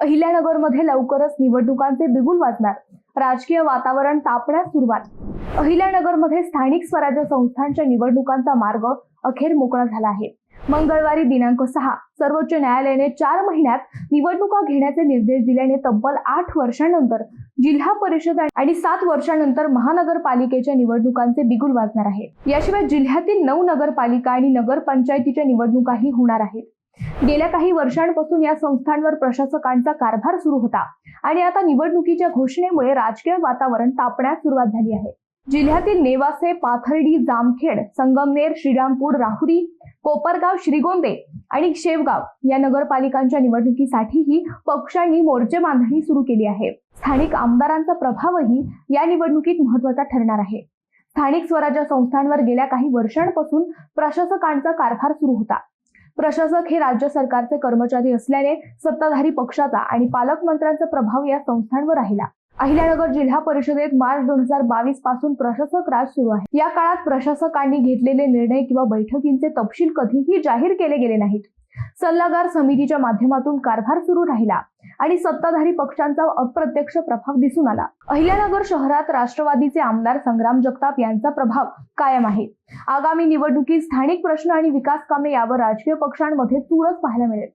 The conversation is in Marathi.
अहिल्यानगरमध्ये लवकरच निवडणुकांचे बिगुल वाजणार. राजकीय वातावरण तापण्यास सुरुवात. अहिल्यानगरमध्ये स्थानिक स्वराज्य संस्थांच्या निवडणुकांचा मार्ग अखेर मोकळा झाला आहे. मंगळवारी दिनांक सहा सर्वोच्च न्यायालयाने चार महिन्यात निवडणुका घेण्याचे निर्देश दिल्याने तब्बल आठ वर्षांनंतर जिल्हा परिषद आणि सात वर्षांनंतर महानगरपालिकेच्या निवडणुकांचे बिगुल वाजणार आहे. याशिवाय जिल्ह्यातील नऊ नगरपालिका आणि नगरपंचायतीच्या निवडणुकाही होणार आहेत. गेल्या काही वर्षांपासून या संस्थांवर प्रशासकांचा कारभार सुरू होता आणि आता निवडणुकीच्या घोषणेमुळे राजकीय वातावरण तापण्यास सुरुवात झाली आहे. जिल्ह्यातील नेवासे पाथर्डी जामखेड संगमनेर श्रीरामपूर राहुरी कोपरगाव श्रीगोंदे आणि शेवगाव या नगरपालिकांच्या निवडणुकीसाठीही पक्षांनी मोर्चे बांधणी सुरू केली आहे. स्थानिक आमदारांचा प्रभावही या निवडणुकीत महत्त्वाचा ठरणार आहे. स्थानिक स्वराज्य संस्थांवर गेल्या काही वर्षांपासून प्रशासकांचा कारभार सुरू होता. प्रशासक हे राज्य सरकारचे कर्मचारी असल्याने सत्ताधारी पक्षाचा आणि पालकमंत्र्यांचा प्रभाव या संस्थांवर राहिला. अहिल्यानगर जिल्हा परिषदेत मार्च दोन हजार बावीसपासून प्रशासक राज सुरू आहे. या काळात प्रशासकांनी घेतलेले निर्णय किंवा बैठकींचे तपशील कधीही जाहीर केले गेले नाहीत. सल्लागार समितीच्या माध्यमातून कारभार सुरू राहिला. आणि सत्ताधारी पक्षांचा अप्रत्यक्ष प्रभाव दिसून आला. अहिल्यानगर शहरात राष्ट्रवादीचे आमदार संग्राम जगताप यांचा प्रभाव कायम आहे. आगामी निवडणुकीत स्थानिक प्रश्न आणि विकास कामे यावर राजकीय पक्षांमध्ये चुरस पाहायला मिळेल.